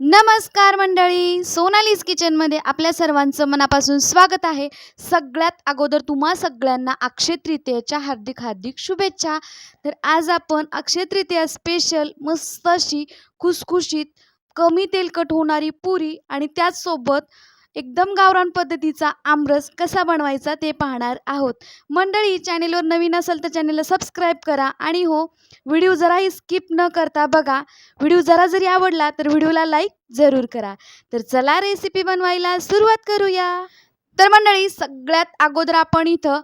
नमस्कार मंडळी. सोनालीज किचनमध्ये आपल्या सर्वांचं मनापासून स्वागत आहे. सगळ्यात अगोदर तुम्हा सगळ्यांना अक्षय तृतीयाच्या हार्दिक हार्दिक शुभेच्छा. तर आज आपण अक्षय तृतीया स्पेशल मस्त अशी खुसखुशीत कमी तेलकट होणारी पुरी आणि त्याचसोबत एकदम गावरान पद्धतीचा आमरस कसा बनवायचा ते पाहणार आहोत. मंडळी चॅनेलवर नवीन असेल तर चॅनेलला सबस्क्राईब करा आणि हो व्हिडिओ जराही स्किप न करता बघा. व्हिडिओ जरा जरी आवडला तर व्हिडिओला लाईक जरूर करा. तर चला रेसिपी बनवायला सुरुवात करूया. तर मंडळी सगळ्यात अगोदर आपण इथं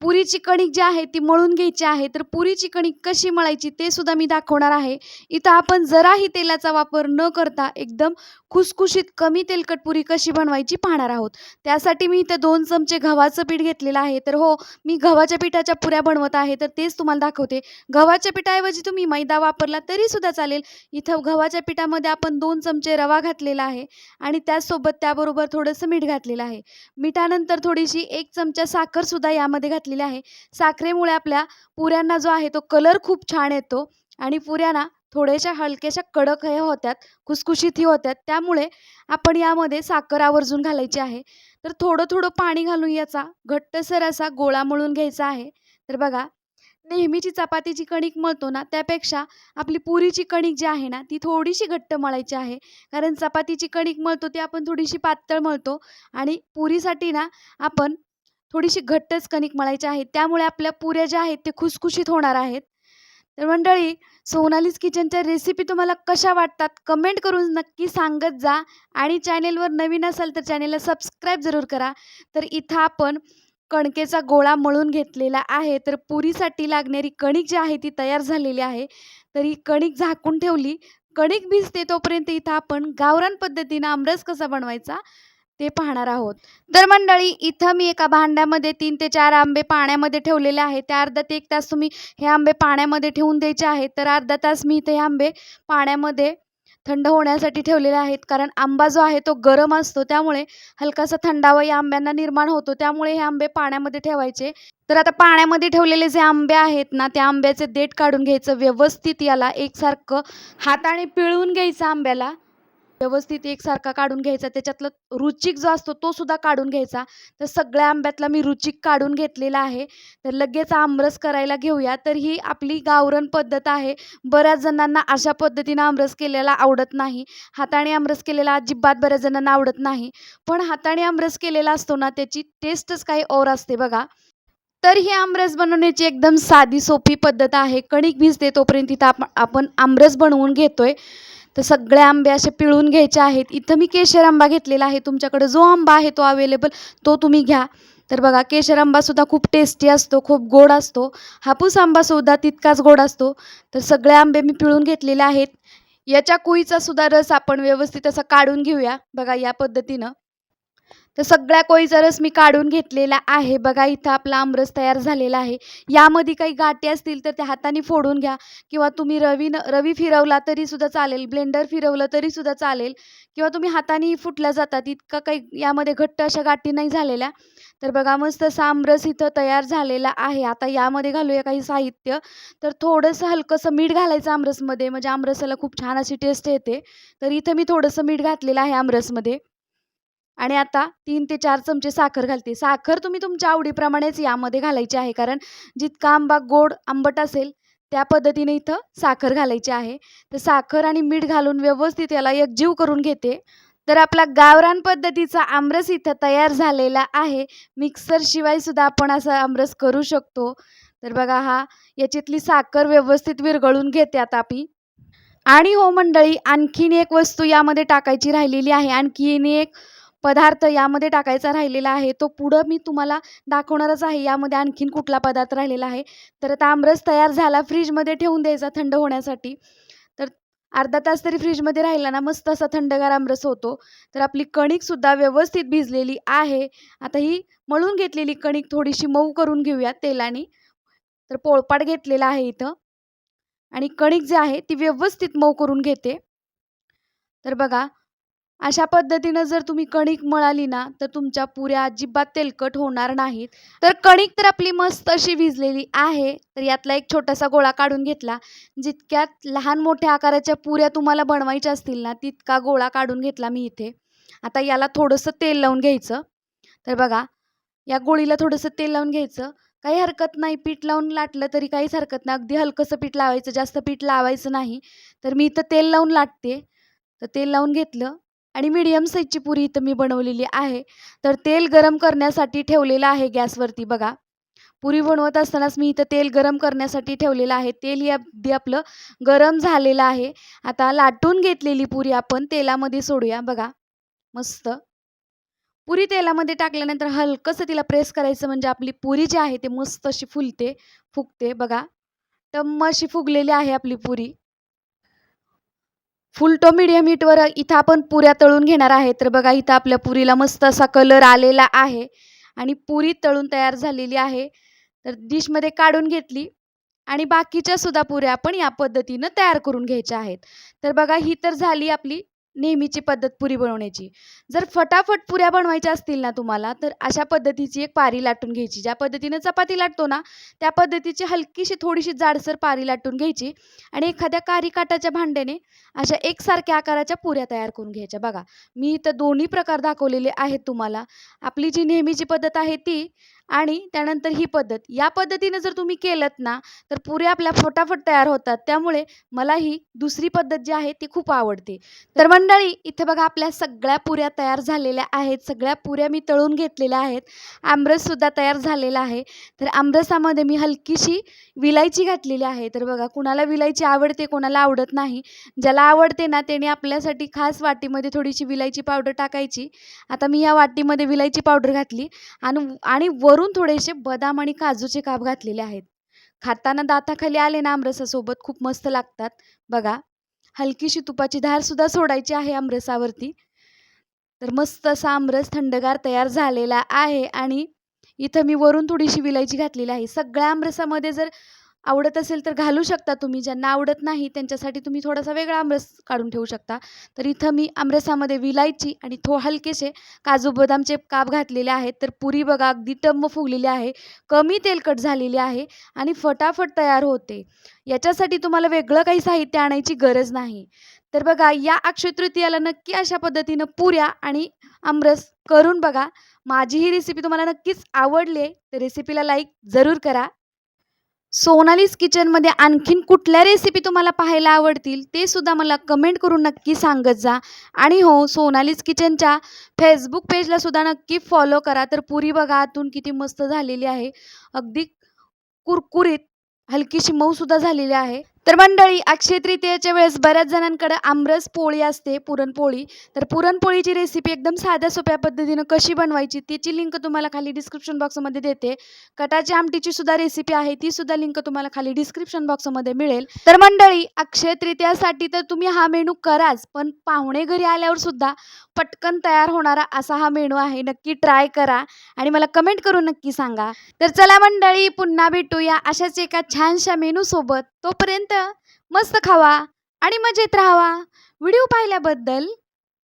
पुरीची कणिक जी आहे ती मळून घ्यायची आहे तर पुरीची कणिक कशी मळायची ते सुद्धा मी दाखवणार आहे. इथं आपण जराही तेलाचा वापर न करता एकदम खुसखुशीत कमी तेलकट पुरी कशी बनवायची पाहणार आहोत. त्यासाठी मी इथं दोन चमचे गव्हाचं पीठ घेतलेलं आहे तर हो मी गव्हाच्या पिठाच्या पुऱ्या बनवत आहे तर तेच तुम्हाला दाखवते. गव्हाच्या पिठाऐवजी तुम्ही मैदा वापरला तरीसुद्धा चालेल. इथं गव्हाच्या पिठामध्ये आपण दोन चमचे रवा घातलेला आहे आणि त्याचसोबत त्याबरोबर थोडंसं मीठ घातलेलं आहे. मिठानंतर थोडीशी एक चमचा साखरसुद्धा यामध्ये घातलेली आहे. साखरेमुळे आपल्या पुऱ्यांना जो आहे तो कलर खूप छान येतो आणि पुऱ्यांना थोड्याशा हलक्याशा कडक हे होत्यात खुसखुशीतही होत्यात. त्यामुळे आपण यामध्ये साखर आवर्जून घालायची आहे. तर थोडं थोडं पाणी घालून याचा घट्टसर असा गोळा मळून घ्यायचा आहे. तर बघा नेहमीची चपातीची कणिक मळतो ना त्यापेक्षा आपली पुरीची कणिक जी आहे ना ती थोडीशी घट्ट मळायची आहे. कारण चपातीची कणिक मळतो ती आपण थोडीशी पातळ मळतो आणि पुरीसाठी ना आपण थोडीशी घट्टच कणिक मळायची आहे. त्यामुळे आपल्या पुऱ्या ज्या आहेत ते खुसखुशीत होणार आहेत. तर मंडळी सोनालीज किचनच्या रेसिपी तुम्हाला कशा वाटतात? कमेंट करून नक्की सांगत जा. आणि चॅनेलवर नवीन असाल तर चॅनेलला सबस्क्राईब जरूर करा. तर इथं आपण कणकेचा गोळा मळून घेतलेला आहे. तर पुरीसाठी लागणारी कणिक जी आहे ती तयार झालेली आहे. तर ही कणिक झाकून ठेवली. कणिक भिजते तोपर्यंत इथं आपण गावरान पद्धतीनं आमरस कसा बनवायचा? ते पाहणार आहोत. तर मंडळी इथं मी एका भांड्यामध्ये तीन ते चार आंबे पाण्यामध्ये ठेवलेले आहेत. त्या अर्धा ते एक तास तुम्ही हे आंबे पाण्यामध्ये ठेवून द्यायचे आहेत. तर अर्धा तास मी इथे हे आंबे पाण्यामध्ये थंड होण्यासाठी ठेवलेले आहेत. कारण आंबा जो आहे तो गरम असतो. त्यामुळे हलकासा थंडावा या आंब्यांना निर्माण होतो. त्यामुळे हे आंबे पाण्यामध्ये ठेवायचे. तर आता पाण्यामध्ये ठेवलेले जे आंबे आहेत ना त्या आंब्याचे देठ काढून घ्यायचं व्यवस्थित याला एकसारखं हाताने पिळून घ्यायचं आंब्याला. व्यवस्थित एकसारखा काढून घ्यायचा. त्याच्यातलं रुचिक जो असतो तो सुद्धा काढून घ्यायचा. तर सगळ्या आंब्यातला मी रुचिक काढून घेतलेला आहे. तर लगेच आमरस करायला घेऊया. तर ही आपली गावरण पद्धत आहे. बऱ्याच जणांना अशा पद्धतीनं आमरस केलेला आवडत नाही. हाताने आमरस केलेला अजिबात बऱ्याच जणांना आवडत नाही. पण हाताने आमरस केलेला असतो ना त्याची टेस्टच काही और असते बघा. तर ही आमरस बनवण्याची एकदम साधी सोपी पद्धत आहे. कणिक भिजते तोपर्यंत तिथं आपण आपण आमरस बनवून घेतोय. तर सगळे आंबे असे पिळून घ्यायचे आहेत. इथं मी केशर आंबा घेतलेला आहे. तुमच्याकडे जो आंबा आहे तो अवेलेबल तो तुम्ही घ्या. तर बघा केशर आंबासुद्धा खूप टेस्टी असतो खूप गोड असतो. हापूस आंबासुद्धा तितकाच गोड असतो. तर सगळे आंबे मी पिळून घेतलेले आहेत. याच्या कुईचा सुद्धा रस आपण व्यवस्थित असा काढून घेऊया. बघा या पद्धतीनं. तर सगळ्या कोळीचा रस मी काढून घेतलेला आहे. बघा इथं आपला आमरस तयार झालेला आहे. यामध्ये काही गाठी असतील तर त्या हाताने फोडून घ्या. किंवा तुम्ही रवीनं रवी फिरवला तरीसुद्धा चालेल. ब्लेंडर फिरवलं तरीसुद्धा चालेल. किंवा तुम्ही हाताने फुटल्या जातात. इतका काही यामध्ये घट्ट अशा गाठी नाही झालेल्या. तर बघा मस्त असा आमरस इथं तयार झालेला आहे. आता यामध्ये घालूया काही साहित्य. तर थोडंसं हलकंसं मीठ घालायचं आमरसमध्ये. म्हणजे आमरसाला खूप छान अशी टेस्ट येते. तर इथं मी थोडंसं मीठ घातलेलं आहे आमरसमध्ये. आणि आता तीन ते चार चमचे साखर घालते. साखर तुम्ही तुमच्या आवडीप्रमाणेच यामध्ये घालायची आहे कारण जितका आंबा गोड आंबट असेल त्या पद्धतीने इथं साखर घालायची आहे. तर साखर आणि मीठ घालून व्यवस्थित याला एकजीव करून घेते. तर आपला गावरान पद्धतीचा आमरस इथं तयार झालेला आहे. मिक्सरशिवाय सुद्धा आपण असा आमरस करू शकतो. तर बघा हा याच्यातली साखर व्यवस्थित विरघळून घेते आता आपली. आणि हो मंडळी आणखीन एक वस्तू यामध्ये टाकायची राहिलेली आहे. आणखीन एक पदार्थ यामध्ये टाकायचा राहिलेला आहे. तो पुढं मी तुम्हाला दाखवणारच आहे. यामध्ये आणखीन कुठला पदार्थ राहिलेला आहे? तर तांबरस आमरस तयार झाला. फ्रीजमध्ये ठेवून द्यायचा थंड होण्यासाठी. तर अर्धा तास तरी फ्रीजमध्ये राहिला ना मस्त असा थंडगार आमरस होतो. तर आपली कणिकसुद्धा व्यवस्थित भिजलेली आहे. आता ही मळून घेतलेली कणिक थोडीशी मऊ करून घेऊया तेलाने. तर पोळपाट घेतलेला आहे इथं. आणि कणिक जे आहे ती व्यवस्थित मऊ करून घेते. तर बघा अशा पद्धतीनं जर तुम्ही कणिक मळाली ना तर तुमच्या पुऱ्या अजिबात तेलकट होणार नाहीत. तर कणिक तर आपली मस्त अशी भिजलेली आहे तर यातला एक छोटासा गोळा काढून घेतला. जितक्यात लहान मोठ्या आकाराच्या पुऱ्या तुम्हाला बनवायच्या असतील ना तितका गोळा काढून घेतला मी इथे. आता याला थोडंसं तेल लावून घ्यायचं. तर बघा या गोळीला थोडंसं तेल लावून घ्यायचं. काही हरकत नाही पीठ लावून लाटलं तरी काहीच हरकत नाही. अगदी हलकंसं पीठ लावायचं जास्त पीठ लावायचं नाही. तर मी इथं तेल लावून लाटते. तर तेल लावून घेतलं. आणि मीडियम साईजची पुरी इथं मी बनवलेली आहे. तर तेल गरम करण्यासाठी ठेवलेलं आहे गॅसवरती बघा. पुरी बनवत असतानाच मी इथं तेल गरम करण्यासाठी ठेवलेलं आहे. तेल हे अगदी आपलं गरम झालेलं आहे. आता लाटून घेतलेली पुरी आपण तेलामध्ये सोडूया बघा. मस्त. पुरी तेलामध्ये टाकल्यानंतर हलकंसं तिला प्रेस करायचं म्हणजे आपली पुरी जी आहे ते मस्त अशी फुलते फुगते बघा. टम्म अशी फुगलेली आहे आपली पुरी. फुल टो मिडियम हीटवर इथं आपण पुऱ्या तळून घेणार आहे. तर बघा इथं आपल्या पुरीला मस्त असा कलर आलेला आहे. आणि पुरी तळून तयार झालेली आहे. तर डिशमध्ये काढून घेतली. आणि बाकीच्या सुद्धा पुऱ्या आपण या पद्धतीनं तयार करून घ्यायच्या आहेत. तर बघा ही तर झाली आपली नेहमीची पद्धत पुरी बनवण्याची. जर फटाफट पुऱ्या बनवायच्या असतील ना तुम्हाला तर अशा पद्धतीची एक पारी लाटून घ्यायची. ज्या पद्धतीनं चपाती लाटतो ना त्या पद्धतीची हलकीशी थोडीशी जाडसर पारी लाटून घ्यायची आणि एखाद्या कारी काटाच्या भांड्याने अशा एकसारख्या आकाराच्या पुऱ्या तयार करून घ्यायच्या. बघा मी इथं दोन्ही प्रकार दाखवलेले आहेत तुम्हाला. आपली जी नेहमीची पद्धत आहे ती आणि त्यानंतर ही पद्धत. या पद्धतीनं जर तुम्ही केलं ना तर पुऱ्या आपल्या फटाफट तयार होतात. त्यामुळे मला ही दुसरी पद्धत जी आहे ती खूप आवडते. तर मंडळी इथे बघा आपल्या सगळ्या पुऱ्या तयार झालेल्या आहेत. सगळ्या पुऱ्या मी तळून घेतलेल्या आहेत. आमरससुद्धा तयार झालेला आहे. तर आमरसामध्ये मी हलकीशी विलायची घातलेली आहे. तर बघा कुणाला विलायची आवडते कोणाला आवडत नाही. ज्याला आवडते ना त्याने आपल्यासाठी खास वाटीमध्ये थोडीशी विलायची पावडर टाकायची. आता मी या वाटीमध्ये विलायची पावडर घातली. आणि आणि वरून थोडेसे बदाम आणि काजूचे काप घातलेले आहेत. खाताना दाताखाली आले ना आमरसासोबत खूप मस्त लागतात. बघा हलकीशी तुपाची धारसुद्धा सोडायची आहे आमरसावरती. तर मस्त असा आमरस थंडगार तयार झालेला आहे आणि इथं मी वरून थोडीशी विलायची घातलेली आहे. सगळ्या आमरसामध्ये जर आवडत असेल तर घालू शकता तुम्ही. ज्यांना आवडत नाही त्यांच्यासाठी तुम्ही थोडासा वेगळा आमरस काढून ठेवू शकता. तर इथं मी आमरसामध्ये विलायची आणि थो हलकेसे काजू बदामचे काप घातलेले आहेत. तर पुरी बघा अगदी टम्म फुगलेली आहे. कमी तेलकट झालेली आहे आणि फटाफट तयार होते. याच्यासाठी तुम्हाला वेगळं काही साहित्य आणायची गरज नाही. तर बघा या अक्षय तृतीयाला नक्की अशा पद्धतीनं पुऱ्या आणि आमरस करून बघा. माझी ही रेसिपी तुम्हाला नक्कीच आवडली तर रेसिपीला लाईक जरूर करा. सोनालीस किचनमध्ये आणखीन कुठल्या रेसिपी तुम्हाला पाहायला आवडतील ते सुद्धा मला कमेंट करून नक्की सांगत जा. आणि हो सोनालीस किचनच्या फेसबुक पेजला सुद्धा नक्की फॉलो करा. तर पुरी बघा आतून किती मस्त झालेली आहे. अगदी कुरकुरीत हलकीशी मऊसुद्धा झालेली आहे. तर मंडळी अक्षय तृतीयेच्या वेळेस बऱ्याच जणांकडे आमरस पोळी असते पुरणपोळी. तर पुरणपोळीची रेसिपी एकदम साध्या सोप्या पद्धतीनं कशी बनवायची त्याची लिंक तुम्हाला खाली डिस्क्रिप्शन बॉक्समध्ये देते. कटाची आमटीची सुद्धा रेसिपी आहे ती सुद्धा लिंक तुम्हाला खाली डिस्क्रिप्शन बॉक्समध्ये मिळेल. तर मंडळी अक्षय तृतीयासाठी तर तुम्ही हा मेनू कराच पण पाहुणे घरी आल्यावर सुद्धा पटकन तयार होणारा असा हा मेनू आहे. नक्की ट्राय करा आणि मला कमेंट करून नक्की सांगा. तर चला मंडळी पुन्हा भेटूया अशाच एका छानशा मेनूसोबत. तोपर्यंत मस्त खावा आणि मजेत राहावा. व्हिडिओ पाहिल्याबद्दल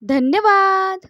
धन्यवाद.